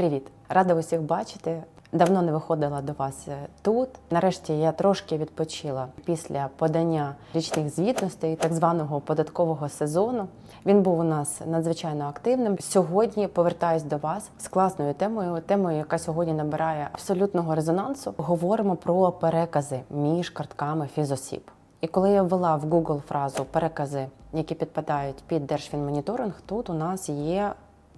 Привіт! Рада усіх бачити. Давно не виходила до вас е, тут. Нарешті я трошки відпочила після подання річних звітностей так званого податкового сезону. Він був у нас надзвичайно активним. Сьогодні повертаюсь до вас з класною темою, темою, яка сьогодні набирає абсолютного резонансу. Говоримо про перекази між картками фізосіб. І коли я ввела в Google фразу перекази, які підпадають під Держфінмоніторинг, тут у нас є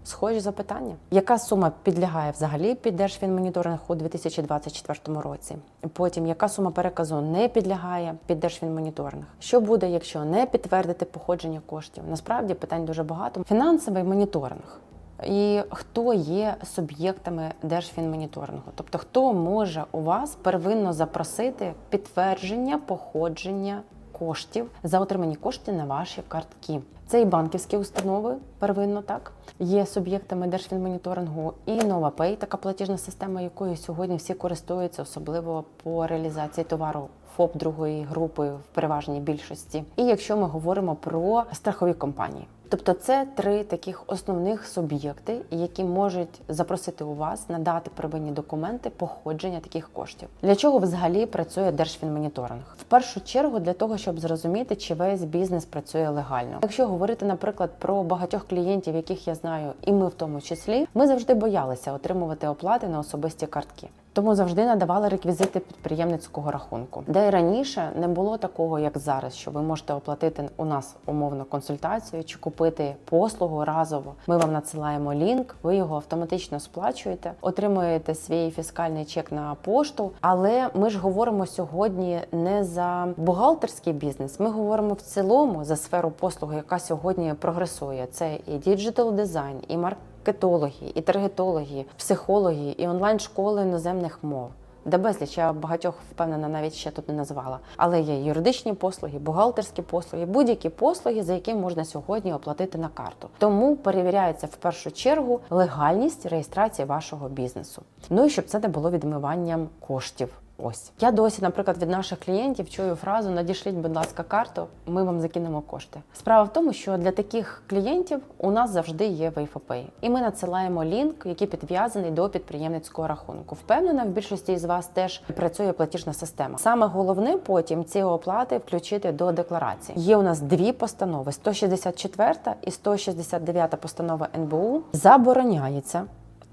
схожі запитання. Яка сума підлягає взагалі під Держфінмоніторинг у 2024 році? Потім яка сума переказу не підлягає під Держфінмоніторинг? Що буде, якщо не підтвердити походження коштів? Насправді питань дуже багато. Фінансовий моніторинг. І хто є суб'єктами Держфінмоніторингу? Тобто, хто може у вас первинно запросити підтвердження походження коштів за отримані кошти на ваші картки? Це і банківські установи первинно так є суб'єктами Держфінмоніторингу, і NovaPay, така платіжна система, якою сьогодні всі користуються, особливо по реалізації товару. ФОП другої групи в переважній більшості. І якщо ми говоримо про страхові компанії, тобто це три таких основних суб'єкти, які можуть запросити у вас надати первинні документи походження таких коштів. Для чого взагалі працює Держфінмоніторинг? В першу чергу для того, щоб зрозуміти, чи весь бізнес працює легально. Якщо говорити, наприклад, про багатьох клієнтів, яких я знаю, і ми в тому числі, ми завжди боялися отримувати оплати на особисті картки. Тому завжди надавали реквізити підприємницького рахунку, де раніше не було такого, як зараз, що ви можете оплатити у нас умовно консультацію чи купити послугу разово. Ми вам надсилаємо лінк, ви його автоматично сплачуєте, отримуєте свій фіскальний чек на пошту. Але ми ж говоримо сьогодні не за бухгалтерський бізнес. Ми говоримо в цілому за сферу послуги, яка сьогодні прогресує. Це і діджитал дизайн, і маркетинг маркетологи, і таргетологи, психологи, і онлайн-школи іноземних мов. Де безліч я багатьох впевнена, навіть ще тут не назвала. Але є юридичні послуги, бухгалтерські послуги, будь-які послуги, за які можна сьогодні оплатити на карту. Тому перевіряється в першу чергу легальність реєстрації вашого бізнесу. Ну і щоб це не було відмиванням коштів. Ось я досі, наприклад, від наших клієнтів чую фразу Надішліть, будь ласка, карту, ми вам закинемо кошти. Справа в тому, що для таких клієнтів у нас завжди є WayFoPay. і ми надсилаємо лінк, який підв'язаний до підприємницького рахунку. Впевнена, в більшості з вас теж працює платіжна система. Саме головне потім ці оплати включити до декларації. Є у нас дві постанови: 164 і 169 постанова НБУ забороняється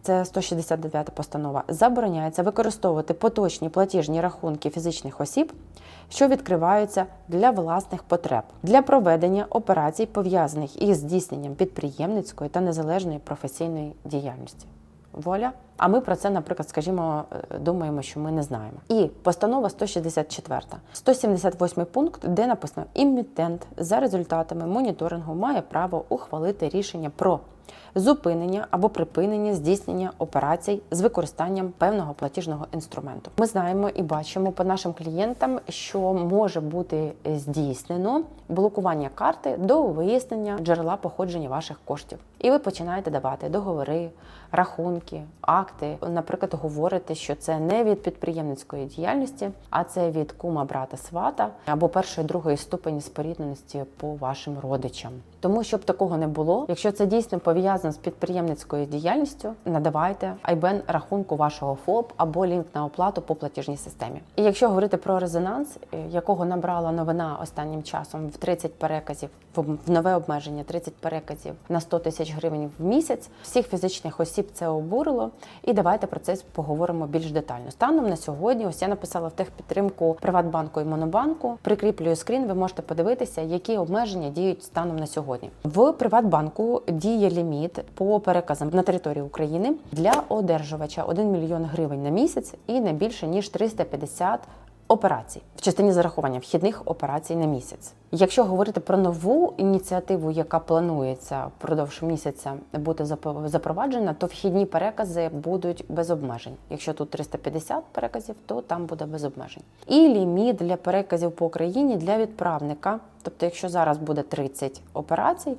це 169 постанова, забороняється використовувати поточні платіжні рахунки фізичних осіб, що відкриваються для власних потреб для проведення операцій, пов'язаних із здійсненням підприємницької та незалежної професійної діяльності. Воля. А ми про це, наприклад, скажімо, думаємо, що ми не знаємо. І постанова 164, 178 пункт, де написано: імітент за результатами моніторингу має право ухвалити рішення про зупинення або припинення здійснення операцій з використанням певного платіжного інструменту. Ми знаємо і бачимо по нашим клієнтам, що може бути здійснено блокування карти до вияснення джерела походження ваших коштів. І ви починаєте давати договори, рахунки, акти. Наприклад, говорите, що це не від підприємницької діяльності, а це від кума, брата, свата або першої другої ступені спорідненості по вашим родичам. Тому щоб такого не було, якщо це дійсно пов'язано з підприємницькою діяльністю, надавайте айбен рахунку вашого ФОП або лінк на оплату по платіжній системі. І якщо говорити про резонанс, якого набрала новина останнім часом в 30 переказів, в нове обмеження 30 переказів на 100 тисяч гривень в місяць, всіх фізичних осіб це обурило. І давайте про це поговоримо більш детально. Станом на сьогодні, ось я написала в техпідтримку Приватбанку і Монобанку. Прикріплюю скрін. Ви можете подивитися, які обмеження діють станом на сьогодні. В Приватбанку діє ліміт по переказам на території України для одержувача 1 мільйон гривень на місяць і не більше ніж 350 операцій в частині зарахування вхідних операцій на місяць. Якщо говорити про нову ініціативу, яка планується впродовж місяця бути запроваджена, то вхідні перекази будуть без обмежень. Якщо тут 350 переказів, то там буде без обмежень. І ліміт для переказів по Україні для відправника. Тобто, якщо зараз буде 30 операцій,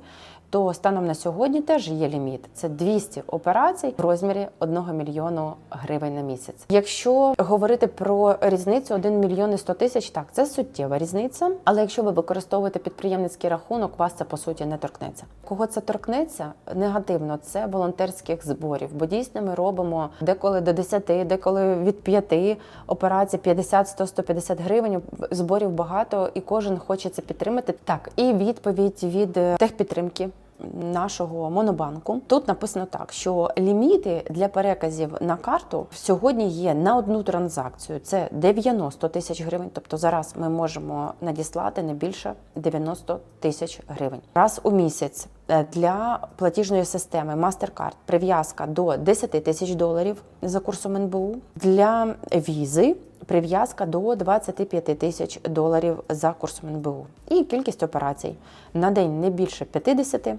то станом на сьогодні теж є ліміт. Це 200 операцій в розмірі 1 мільйону гривень на місяць. Якщо говорити про різницю 1 мільйон і 100 тисяч, так це суттєва різниця. Але якщо ви використовуєте використовуєте підприємницький рахунок, вас це по суті не торкнеться. Кого це торкнеться негативно, це волонтерських зборів. Бо дійсно ми робимо деколи до 10, деколи від 5 операцій 50, 100, 150 гривень. Зборів багато, і кожен хоче це підтримати. Так, і відповідь від е, техпідтримки нашого монобанку. Тут написано так, що ліміти для переказів на карту сьогодні є на одну транзакцію. Це 90 тисяч гривень. Тобто зараз ми можемо надіслати не більше 90 тисяч гривень. Раз у місяць е, для платіжної системи MasterCard прив'язка до 10 тисяч доларів за курсом НБУ. Для візи прив'язка до 25 тисяч доларів за курсом НБУ. І кількість операцій на день не більше 50,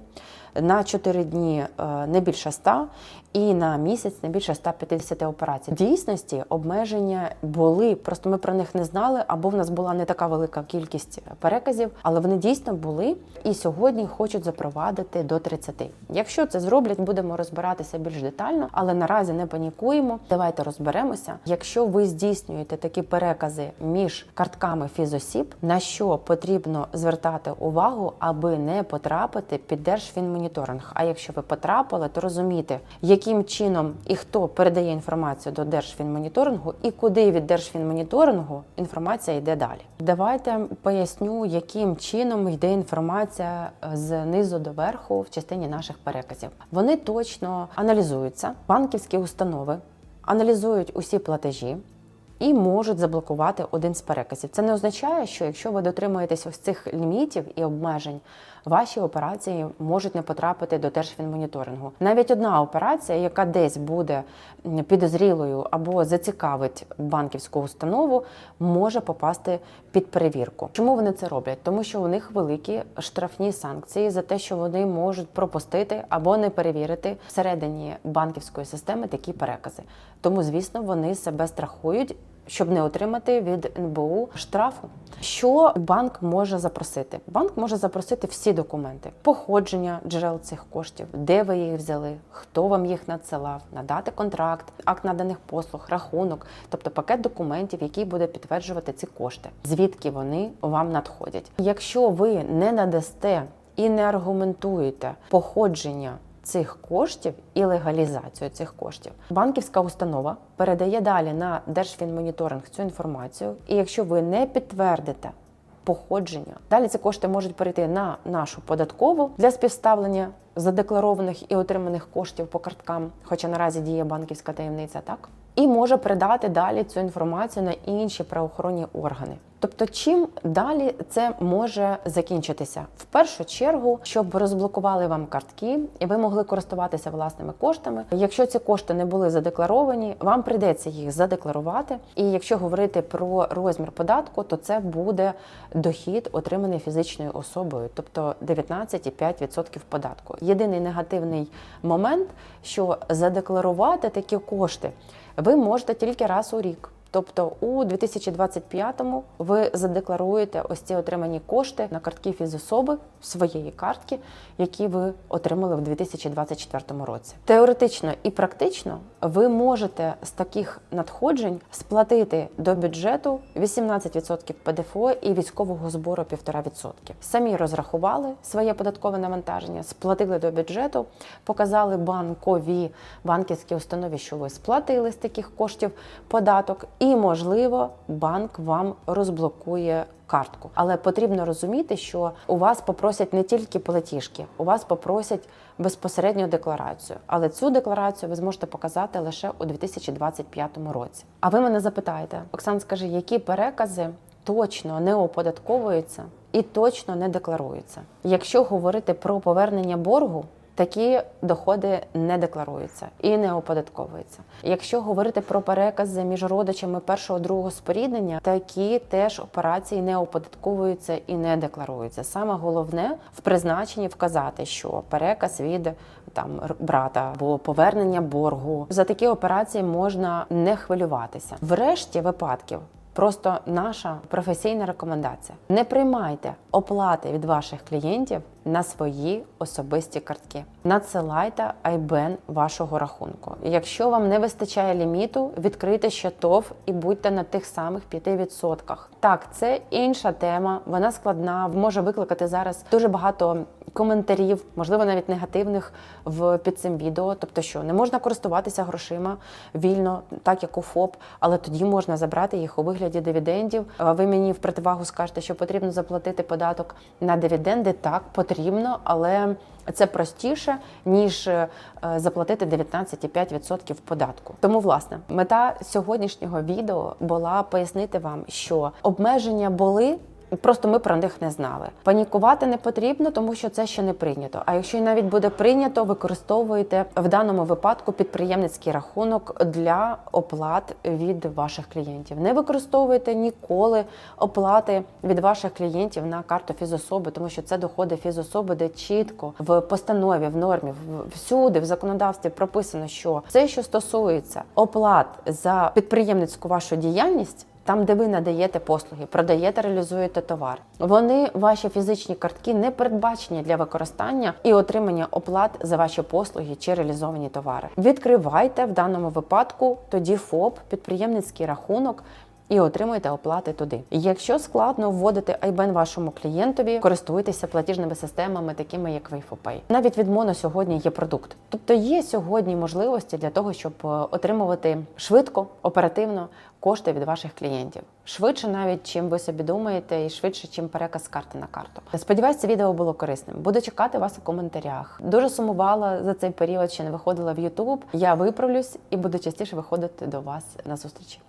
на 4 дні е, не більше 100 і на місяць не більше 150 операцій. В дійсності обмеження були, просто ми про них не знали, або в нас була не така велика кількість переказів, але вони дійсно були і сьогодні хочуть запровадити до 30. Якщо це зроблять, будемо розбиратися більш детально, але наразі не панікуємо. Давайте розберемося. Якщо ви здійснюєте такі перекази між картками фізосіб, на що потрібно звертати увагу, аби не потрапити під держфінмоніторинг. А якщо ви потрапили, то розумієте, яким чином і хто передає інформацію до держфінмоніторингу, і куди від держфінмоніторингу інформація йде далі. Давайте поясню, яким чином йде інформація з низу до верху в частині наших переказів. Вони точно аналізуються, банківські установи аналізують усі платежі. І можуть заблокувати один з переказів. Це не означає, що якщо ви дотримуєтесь ось цих лімітів і обмежень, ваші операції можуть не потрапити до держфінмоніторингу. Навіть одна операція, яка десь буде підозрілою або зацікавить банківську установу, може попасти під перевірку. Чому вони це роблять? Тому що у них великі штрафні санкції за те, що вони можуть пропустити або не перевірити всередині банківської системи такі перекази. Тому, звісно, вони себе страхують щоб не отримати від НБУ штрафу. Що банк може запросити? Банк може запросити всі документи: походження джерел цих коштів, де ви їх взяли, хто вам їх надсилав, надати контракт, акт наданих послуг, рахунок, тобто пакет документів, який буде підтверджувати ці кошти, звідки вони вам надходять. Якщо ви не надасте і не аргументуєте походження цих коштів і легалізацію цих коштів. Банківська установа передає далі на Держфінмоніторинг цю інформацію. І якщо ви не підтвердите походження, далі ці кошти можуть перейти на нашу податкову для співставлення задекларованих і отриманих коштів по карткам, хоча наразі діє банківська таємниця, так і може передати далі цю інформацію на інші правоохоронні органи. Тобто, чим далі це може закінчитися? В першу чергу, щоб розблокували вам картки, і ви могли користуватися власними коштами. Якщо ці кошти не були задекларовані, вам прийдеться їх задекларувати. І якщо говорити про розмір податку, то це буде дохід, отриманий фізичною особою, тобто 19,5% податку. Єдиний негативний момент, що задекларувати такі кошти ви можете тільки раз у рік. Тобто у 2025-му ви задекларуєте ось ці отримані кошти на картки фізособи своєї картки, які ви отримали в 2024 році. Теоретично і практично ви можете з таких надходжень сплатити до бюджету 18% ПДФО і військового збору 1,5%. Самі розрахували своє податкове навантаження, сплатили до бюджету, показали банкові банківські установі, що ви сплатили з таких коштів податок і, можливо, банк вам розблокує картку. Але потрібно розуміти, що у вас попросять не тільки платіжки, у вас попросять безпосередньо декларацію. Але цю декларацію ви зможете показати лише у 2025 році. А ви мене запитаєте, Оксан, скажи, які перекази точно не оподатковуються і точно не декларуються? Якщо говорити про повернення боргу такі доходи не декларуються і не оподатковуються. Якщо говорити про перекази між родичами першого другого споріднення, такі теж операції не оподатковуються і не декларуються. Саме головне в призначенні вказати, що переказ від там брата або повернення боргу за такі операції можна не хвилюватися. Врешті випадків. Просто наша професійна рекомендація: не приймайте оплати від ваших клієнтів на свої особисті картки. Надсилайте айбен вашого рахунку. Якщо вам не вистачає ліміту, відкрийте ще ТОВ і будьте на тих самих 5%. Так, це інша тема, вона складна, може викликати зараз дуже багато коментарів, можливо, навіть негативних в під цим відео. Тобто, що не можна користуватися грошима вільно, так як у ФОП, але тоді можна забрати їх у вигляді дивідендів. Ви мені в противагу скажете, що потрібно заплатити податок на дивіденди. Так, потрібно, але це простіше ніж е, заплатити 19,5% податку. Тому, власне, мета сьогоднішнього відео була пояснити вам, що обмеження були. Просто ми про них не знали. Панікувати не потрібно, тому що це ще не прийнято. А якщо й навіть буде прийнято, використовуйте в даному випадку підприємницький рахунок для оплат від ваших клієнтів. Не використовуйте ніколи оплати від ваших клієнтів на карту фізособи, тому що це доходи фізособи, де чітко в постанові, в нормі, всюди в законодавстві прописано, що все, що стосується оплат за підприємницьку вашу діяльність. Там, де ви надаєте послуги, продаєте, реалізуєте товар. Вони, ваші фізичні картки, не передбачені для використання і отримання оплат за ваші послуги чи реалізовані товари. Відкривайте в даному випадку тоді ФОП, підприємницький рахунок. І отримуєте оплати туди. Якщо складно вводити айбен вашому клієнтові, користуйтеся платіжними системами, такими як WayFoPay. Навіть від Моно сьогодні є продукт. Тобто є сьогодні можливості для того, щоб е, отримувати швидко, оперативно кошти від ваших клієнтів. Швидше, навіть чим ви собі думаєте, і швидше, чим переказ карти на карту. Сподіваюсь, це відео було корисним. Буду чекати вас у коментарях. Дуже сумувала за цей період, що не виходила в YouTube. Я виправлюсь і буду частіше виходити до вас на зустрічі.